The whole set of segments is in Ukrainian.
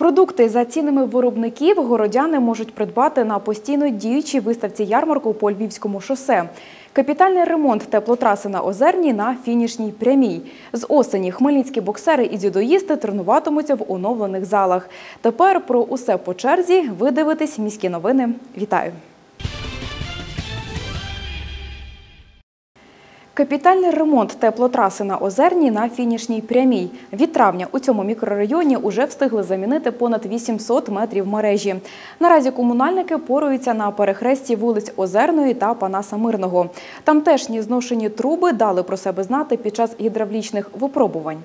Продукти за цінами виробників городяни можуть придбати на постійно діючій виставці ярмарку по Львівському шосе. Капітальний ремонт теплотраси на Озерній на фінішній прямій. З осені хмельницькі боксери і дзюдоїсти тренуватимуться в оновлених залах. Тепер про усе по черзі ви дивитесь міські новини. Вітаю! Капітальний ремонт теплотраси на Озерній на фінішній прямій. Від травня у цьому мікрорайоні уже встигли замінити понад 800 метрів мережі. Наразі комунальники поруються на перехресті вулиць Озерної та Панаса Мирного. Тамтешні зношені труби дали про себе знати під час гідравлічних випробувань.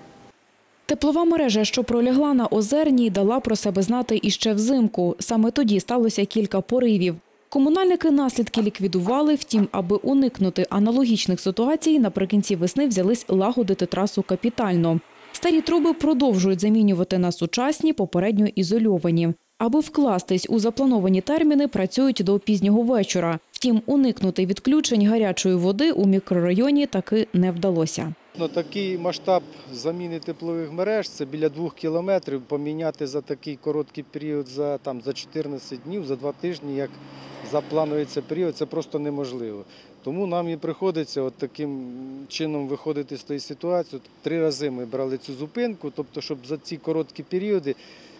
Теплова мережа, що пролягла на Озерній, дала про себе знати іще взимку. Саме тоді сталося кілька поривів. Комунальники наслідки ліквідували, втім, аби уникнути аналогічних ситуацій, наприкінці весни взялись лагодити трасу капітально. Старі труби продовжують замінювати на сучасні, попередньо ізольовані. Аби вкластись у заплановані терміни, працюють до пізнього вечора. Втім, уникнути відключень гарячої води у мікрорайоні таки не вдалося. Такий масштаб заміни теплових мереж це біля двох кілометрів. Поміняти за такий короткий період, за, там, за 14 днів, за два тижні, як запланується період, це просто неможливо. Тому нам і приходиться от таким чином виходити з тієї ситуації. Три рази ми брали цю зупинку, тобто, щоб за ці короткі періоди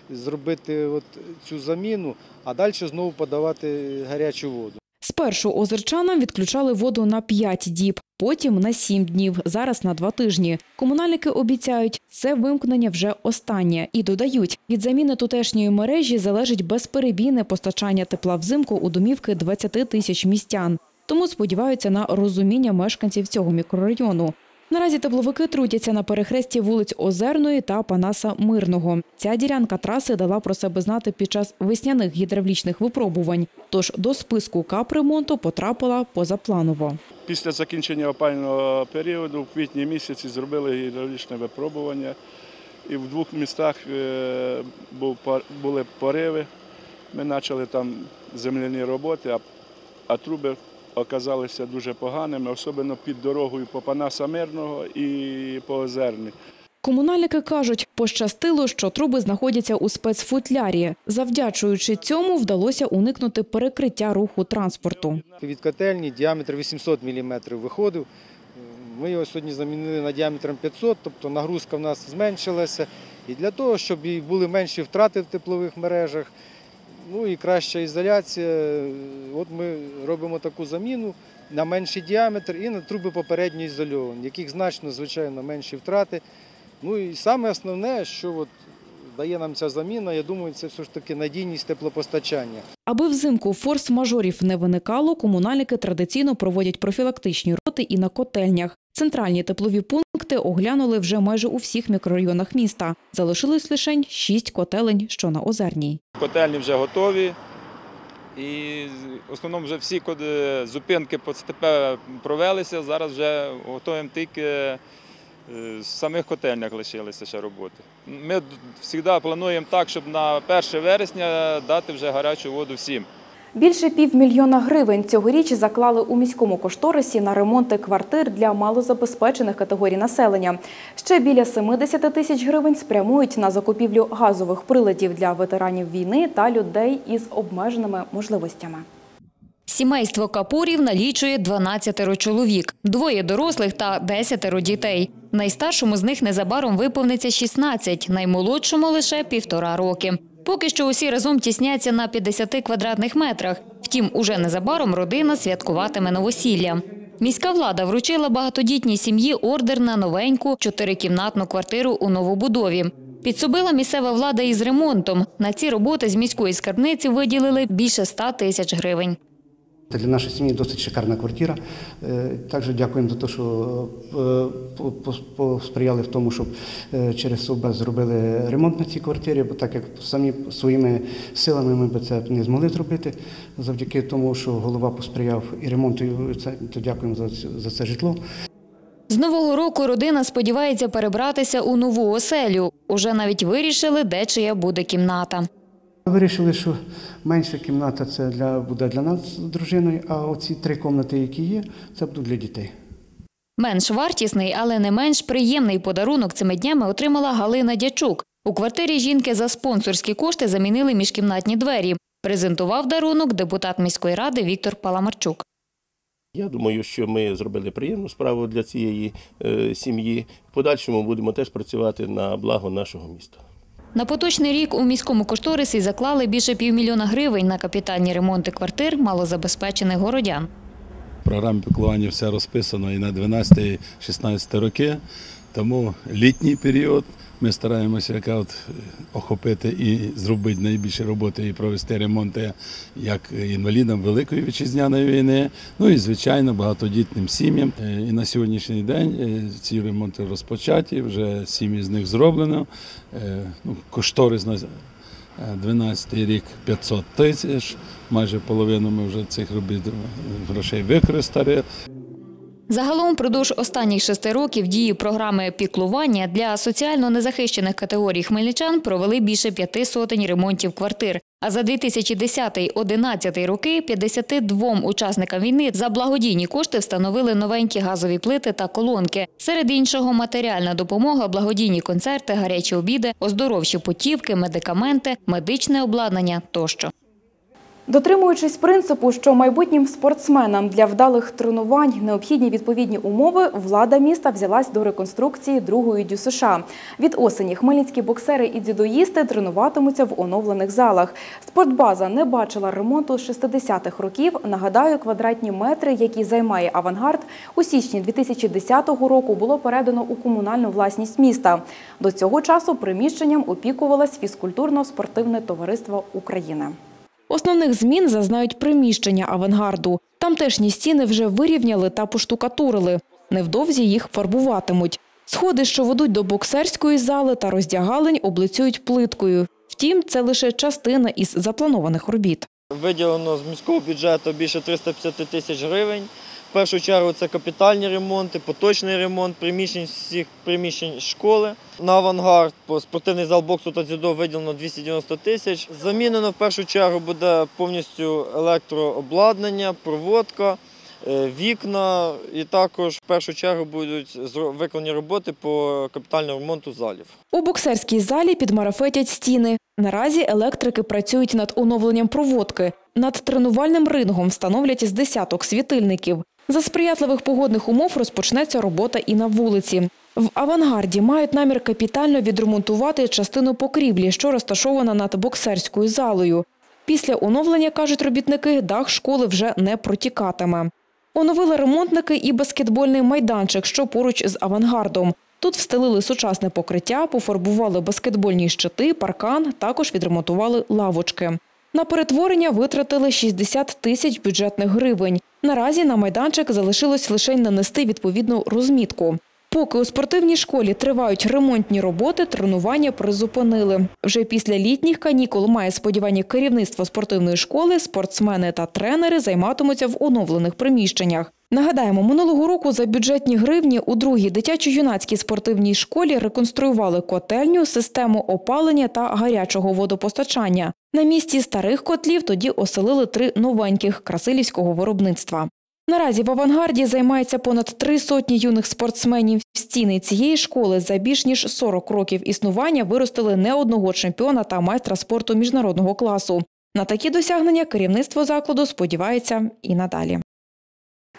зробити от цю заміну, а далі знову подавати гарячу воду. Спершу озерчанам відключали воду на 5 діб, потім на 7 днів, зараз на 2 тижні. Комунальники обіцяють, це вимкнення вже останнє. І додають, від заміни тутешньої мережі залежить безперебійне постачання тепла взимку у домівки 20 тисяч містян. Тому сподіваються на розуміння мешканців цього мікрорайону. Наразі тепловики трутяться на перехресті вулиць Озерної та Панаса Мирного. Ця ділянка траси дала про себе знати під час весняних гідравлічних випробувань. Тож до списку капремонту потрапила позапланово. Після закінчення опального періоду в квітні місяці зробили гідравлічне випробування. І в двох містах е, були пориви. Ми почали там земляні роботи, а труби оказалися дуже поганими, особливо під дорогою по Панаса Мирного і по Озерні. Комунальники кажуть, пощастило, що труби знаходяться у спецфутлярі. Завдячуючи цьому, вдалося уникнути перекриття руху транспорту. Від котельні діаметр 800 мм виходив. Ми його сьогодні замінили на діаметром 500, тобто нагрузка в нас зменшилася. І для того, щоб були менші втрати в теплових мережах, ну і краща ізоляція, от ми робимо таку заміну на менший діаметр і на труби попередньо ізольовані, яких значно, звичайно, менші втрати. Ну і саме основне, що от дає нам ця заміна, я думаю, це все ж таки надійність теплопостачання. Аби взимку форс-мажорів не виникало, комунальники традиційно проводять профілактичні роти і на котельнях. Центральні теплові пункти оглянули вже майже у всіх мікрорайонах міста. Залишилось лише шість котелень, що на Озерній. Котельні вже готові. І в основному вже всі зупинки по ЦТП провелися. Зараз вже готуємо тільки е, в самих котельнях лишилися ще роботи. Ми завжди плануємо так, щоб на 1 вересня дати вже гарячу воду всім. Більше півмільйона гривень цьогоріч заклали у міському кошторисі на ремонти квартир для малозабезпечених категорій населення. Ще біля 70 тисяч гривень спрямують на закупівлю газових приладів для ветеранів війни та людей із обмеженими можливостями. Сімейство Капурів налічує 12 чоловік, двоє дорослих та 10 дітей. Найстаршому з них незабаром виповниться 16, наймолодшому лише півтора роки. Поки що усі разом тісняться на 50 квадратних метрах. Втім, уже незабаром родина святкуватиме новосілля. Міська влада вручила багатодітній сім'ї ордер на новеньку чотирикімнатну квартиру у новобудові. Підсобила місцева влада із ремонтом. На ці роботи з міської скарбниці виділили більше 100 тисяч гривень. Це для нашої сім'ї досить шикарна квартира. Е, Також дякуємо за те, що е, по- по- посприяли в тому, щоб е, через СОБ зробили ремонт на цій квартирі, бо так як самі своїми силами ми б це не змогли зробити. Завдяки тому, що голова посприяв і ремонту, то дякуємо за це житло. З нового року родина сподівається перебратися у нову оселю. Уже навіть вирішили, де чия буде кімната. Вирішили, що менша кімната це для, буде для нас з дружиною, а оці три кімнати, які є, це будуть для дітей. Менш вартісний, але не менш приємний подарунок цими днями отримала Галина Дячук. У квартирі жінки за спонсорські кошти замінили міжкімнатні двері. Презентував дарунок депутат міської ради Віктор Паламарчук. Я думаю, що ми зробили приємну справу для цієї е, сім'ї. В подальшому будемо теж працювати на благо нашого міста. На поточний рік у міському кошторисі заклали більше півмільйона гривень на капітальні ремонти квартир малозабезпечених городян. В програмі піклування все розписано і на 12-16 роки. Тому літній період ми стараємося яка от е, охопити і зробити найбільше роботи і провести ремонти як інвалідам Великої вітчизняної війни, ну і звичайно багатодітним сім'ям. Е, І на сьогоднішній день е, ці ремонти розпочаті, вже сім із них зроблено. Ну, кошторис на 12 рік 500 тисяч. Майже половину ми вже цих робіт грошей використали. Загалом впродовж останніх шести років дії програми піклування для соціально незахищених категорій хмельничан провели більше п'яти сотень ремонтів квартир. А за 2010-2011 роки 52 учасникам війни за благодійні кошти встановили новенькі газові плити та колонки. Серед іншого матеріальна допомога, благодійні концерти, гарячі обіди, оздоровчі путівки, медикаменти, медичне обладнання тощо. Дотримуючись принципу, що майбутнім спортсменам для вдалих тренувань необхідні відповідні умови, влада міста взялась до реконструкції другої дю США. Від осені хмельницькі боксери і дзюдоїсти тренуватимуться в оновлених залах. Спортбаза не бачила ремонту з 60-х років. Нагадаю, квадратні метри, які займає авангард, у січні 2010 року було передано у комунальну власність міста. До цього часу приміщенням опікувалось фізкультурно-спортивне товариство України. Основних змін зазнають приміщення авангарду. Тамтешні стіни вже вирівняли та поштукатурили. Невдовзі їх фарбуватимуть. Сходи, що ведуть до боксерської зали та роздягалень, облицюють плиткою. Втім, це лише частина із запланованих робіт. Виділено з міського бюджету більше 350 тисяч гривень. Першу чергу це капітальні ремонти, поточний ремонт приміщень всіх приміщень школи. На авангард по спортивний зал боксу та дзюдо виділено 290 тисяч. Замінено в першу чергу буде повністю електрообладнання, проводка, е, вікна і також в першу чергу будуть виконані роботи по капітальному ремонту залів. У боксерській залі підмарафетять стіни. Наразі електрики працюють над оновленням проводки. Над тренувальним рингом встановлять з десяток світильників. За сприятливих погодних умов розпочнеться робота і на вулиці. В авангарді мають намір капітально відремонтувати частину покрівлі, що розташована над боксерською залою. Після оновлення, кажуть робітники, дах школи вже не протікатиме. Оновили ремонтники і баскетбольний майданчик, що поруч з авангардом. Тут встелили сучасне покриття, пофарбували баскетбольні щити, паркан, також відремонтували лавочки. На перетворення витратили 60 тисяч бюджетних гривень. Наразі на майданчик залишилось лише нанести відповідну розмітку. Поки у спортивній школі тривають ремонтні роботи, тренування призупинили. Вже після літніх канікул має сподівання керівництво спортивної школи, спортсмени та тренери займатимуться в оновлених приміщеннях. Нагадаємо, минулого року за бюджетні гривні у другій дитячо-юнацькій спортивній школі реконструювали котельню, систему опалення та гарячого водопостачання. На місці старих котлів тоді оселили три новеньких красилівського виробництва. Наразі в авангарді займається понад три сотні юних спортсменів. Стіни цієї школи за більш ніж 40 років існування виростили не одного чемпіона та майстра спорту міжнародного класу. На такі досягнення керівництво закладу сподівається і надалі.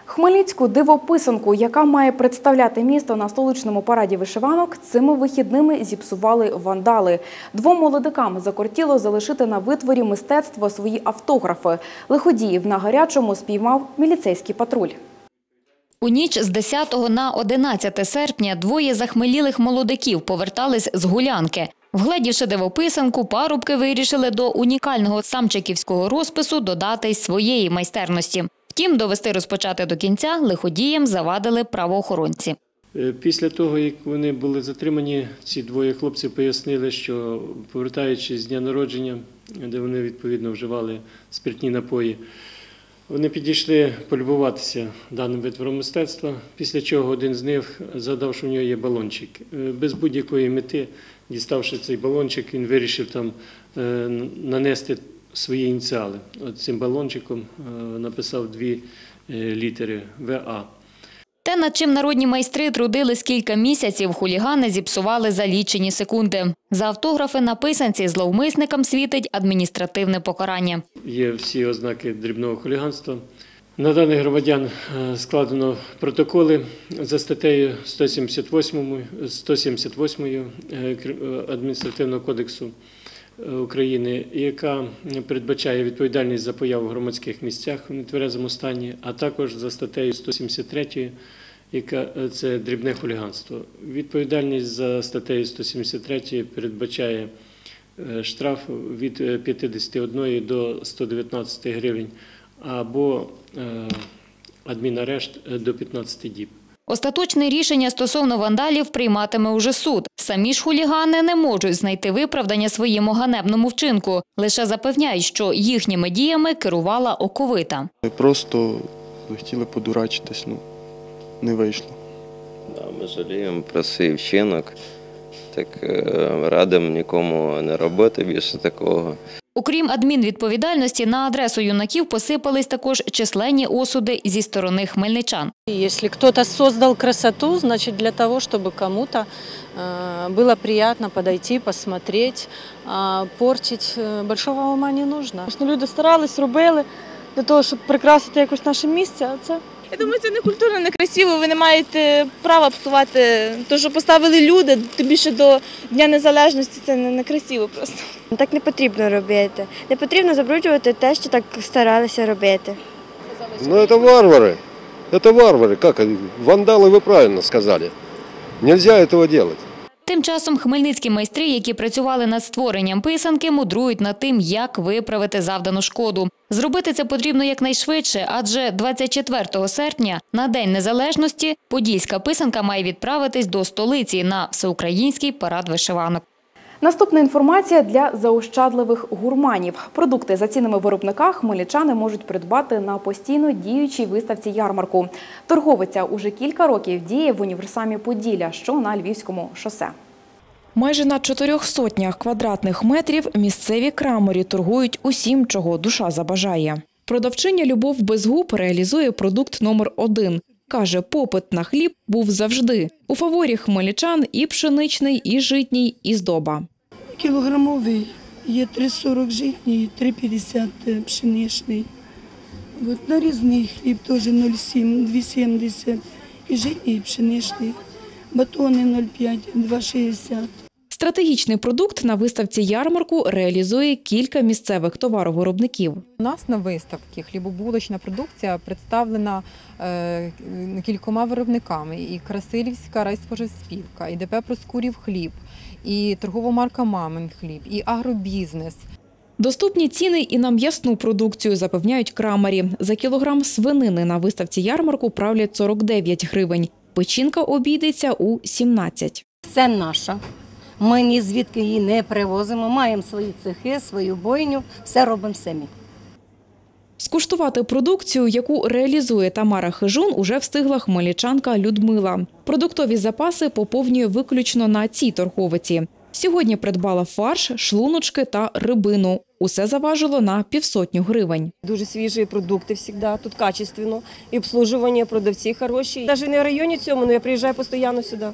Хмельницьку дивописанку, яка має представляти місто на столичному параді вишиванок, цими вихідними зіпсували вандали. Двом молодикам закортіло залишити на витворі мистецтва свої автографи. Лиходіїв на гарячому спіймав міліцейський патруль. У ніч з 10 на 11 серпня двоє захмелілих молодиків повертались з гулянки. Вгледівши дивописанку, парубки вирішили до унікального самчиківського розпису додати своєї майстерності. Втім, довести розпочати до кінця лиходіям завадили правоохоронці. Е, Після того, як вони були затримані, ці двоє хлопців пояснили, що повертаючись з дня народження, де вони відповідно вживали спиртні напої, вони підійшли полюбуватися даним витвором мистецтва, після чого один з них задав, що в нього є балончик. Е, Без будь-якої мети, діставши цей балончик, він вирішив там е, нанести свої ініціали. От цим балончиком е, написав дві е, літери ВА. Те, над чим народні майстри трудились кілька місяців, хулігани зіпсували за лічені секунди. За автографи на писанці зловмисникам світить адміністративне покарання. Є всі ознаки дрібного хуліганства. На даних громадян е, складено протоколи за статтею 178, 178 е, Кр- е, Адміністративного кодексу України, яка передбачає відповідальність за появу в громадських місцях в нетверезому стані, а також за статтею 173, яка е, це дрібне хуліганство. Відповідальність за статтею 173 передбачає е, штраф від е, 51 до 119 гривень або е, адмінарешт е, до 15 діб. Остаточне рішення стосовно вандалів прийматиме уже суд. Самі ж хулігани не можуть знайти виправдання своєму ганебному вчинку. Лише запевняють, що їхніми діями керувала оковита. Ми просто хотіли подурачитись, ну не вийшло. Да, ми жаліємо про свій вчинок. Так е, радимо нікому не робити більше такого. Окрім адмінвідповідальності, на адресу юнаків посипались також численні осуди зі сторони хмельничан. Если кто-то создал красоту, значит для того, чтобы кому-то э, было приятно подойти, посмотреть, а портить э, большого ума не нужно. Ну, люди старались, робили для того, щоб прикрасити якось наше місце, а це Я думаю, це не культурно, не красиво. Ви не маєте права псувати те, що поставили люди, тим більше до Дня Незалежності. Це не, не красиво просто. так не потрібно робити. Не потрібно забруднювати те, що так старалися робити. Ну это варвары. Это варвары. Как? они? Вандалы вы правильно сказали. Нельзя этого делать. Тим часом хмельницькі майстри, які працювали над створенням писанки, мудрують над тим, як виправити завдану шкоду. Зробити це потрібно якнайшвидше, адже 24 серпня, на День Незалежності, подільська писанка має відправитись до столиці на всеукраїнський парад вишиванок. Наступна інформація для заощадливих гурманів. Продукти за цінами виробника хмельничани можуть придбати на постійно діючій виставці ярмарку. Торговиця уже кілька років діє в універсамі Поділля, що на Львівському шосе. Майже на чотирьох сотнях квадратних метрів місцеві краморі торгують усім, чого душа забажає. Продавчиня Любов Безгуб реалізує продукт номер один. Каже, попит на хліб був завжди. У фаворі хмельничан і пшеничний, і житній, і здоба. Кілограмовий є 3,40 житній, 3,50 пшеничний. От нарізний хліб теж 0,7, 2,70 і житній, і пшеничний. Батони 0,5, 2,60. Стратегічний продукт на виставці ярмарку реалізує кілька місцевих товаровиробників. У нас на виставці хлібобулочна продукція представлена е, кількома виробниками. І Красилівська райспоживспілка, і ДП Проскурів хліб, і торгова марка Мамин хліб, і агробізнес. Доступні ціни і на м'ясну продукцію запевняють крамарі. За кілограм свинини на виставці ярмарку правлять 49 гривень. Печінка обійдеться у 17. Це наша. Ми ні звідки її не привозимо. Маємо свої цехи, свою бойню, все робимо самі. Скуштувати продукцію, яку реалізує Тамара Хижун, уже встигла хмельничанка Людмила. Продуктові запаси поповнює виключно на цій торговиці. Сьогодні придбала фарш, шлуночки та рибину. Усе заважило на півсотню гривень. Дуже свіжі продукти завжди, тут качественно. І обслужування, продавці хороші. Навіть не в районі цьому, але я приїжджаю постійно сюди.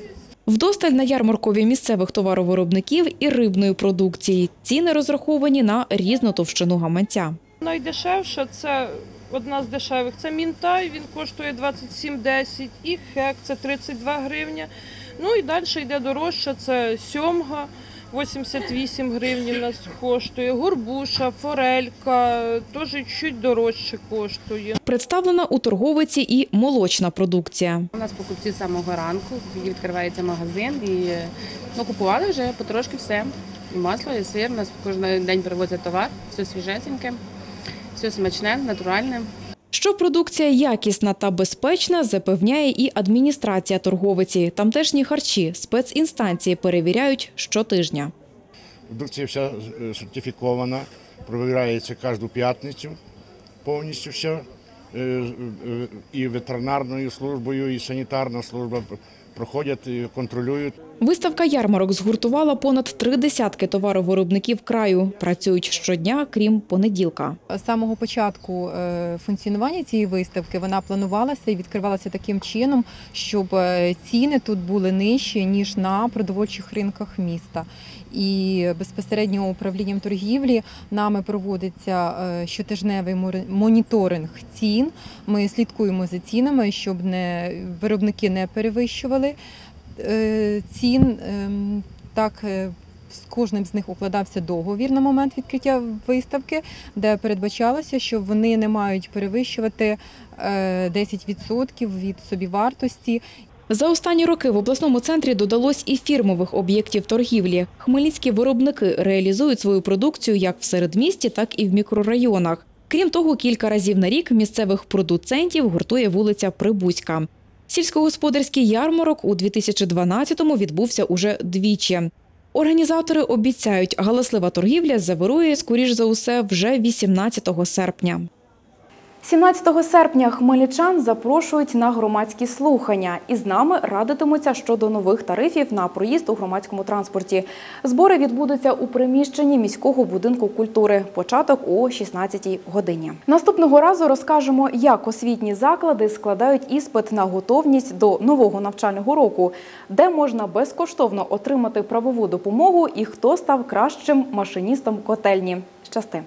Вдосталь на ярмаркові місцевих товаровиробників і рибної продукції. Ціни розраховані на різну товщину гаманця. Найдешевша це одна з дешевих. Це мінтай, він коштує 27,10 і хек це 32 гривня. Ну і далі йде дорожча, це сьомга. 88 гривень у нас коштує, горбуша, форелька, теж чуть дорожче коштує. Представлена у торговиці і молочна продукція. У нас покупці з самого ранку, відкривається магазин і ну, купували вже потрошки все. І масло, і сир. У нас кожен день привозять товар, все свіжесеньке, все смачне, натуральне. Що продукція якісна та безпечна, запевняє і адміністрація торговиці. Тамтешні харчі спецінстанції перевіряють щотижня. Продукція вся е, сертифікована, провіряється кожну п'ятницю повністю все. Е, І ветеринарною службою, і санітарна служба проходять, і контролюють. Виставка ярмарок згуртувала понад три десятки товаровиробників краю. Працюють щодня, крім понеділка. З самого початку е, функціонування цієї виставки вона планувалася і відкривалася таким чином, щоб е, ціни тут були нижчі ніж на продовольчих ринках міста. І безпосередньо управлінням торгівлі нами проводиться е, щотижневий моніторинг цін. Ми слідкуємо за цінами, щоб не виробники не перевищували цін. Ем, Так е, з кожним з них укладався договір на момент відкриття виставки, де передбачалося, що вони не мають перевищувати е, 10% від собівартості. За останні роки в обласному центрі додалось і фірмових об'єктів торгівлі. Хмельницькі виробники реалізують свою продукцію як в середмісті, так і в мікрорайонах. Крім того, кілька разів на рік місцевих продуцентів гуртує вулиця Прибузька. Сільськогосподарський ярмарок у 2012-му відбувся уже двічі. Організатори обіцяють, галаслива торгівля завирує, скоріш за усе, вже 18 серпня. 17 серпня хмельничан запрошують на громадські слухання. І з нами радитимуться щодо нових тарифів на проїзд у громадському транспорті. Збори відбудуться у приміщенні міського будинку культури. Початок о 16 годині. Наступного разу розкажемо, як освітні заклади складають іспит на готовність до нового навчального року, де можна безкоштовно отримати правову допомогу і хто став кращим машиністом котельні. Щасти!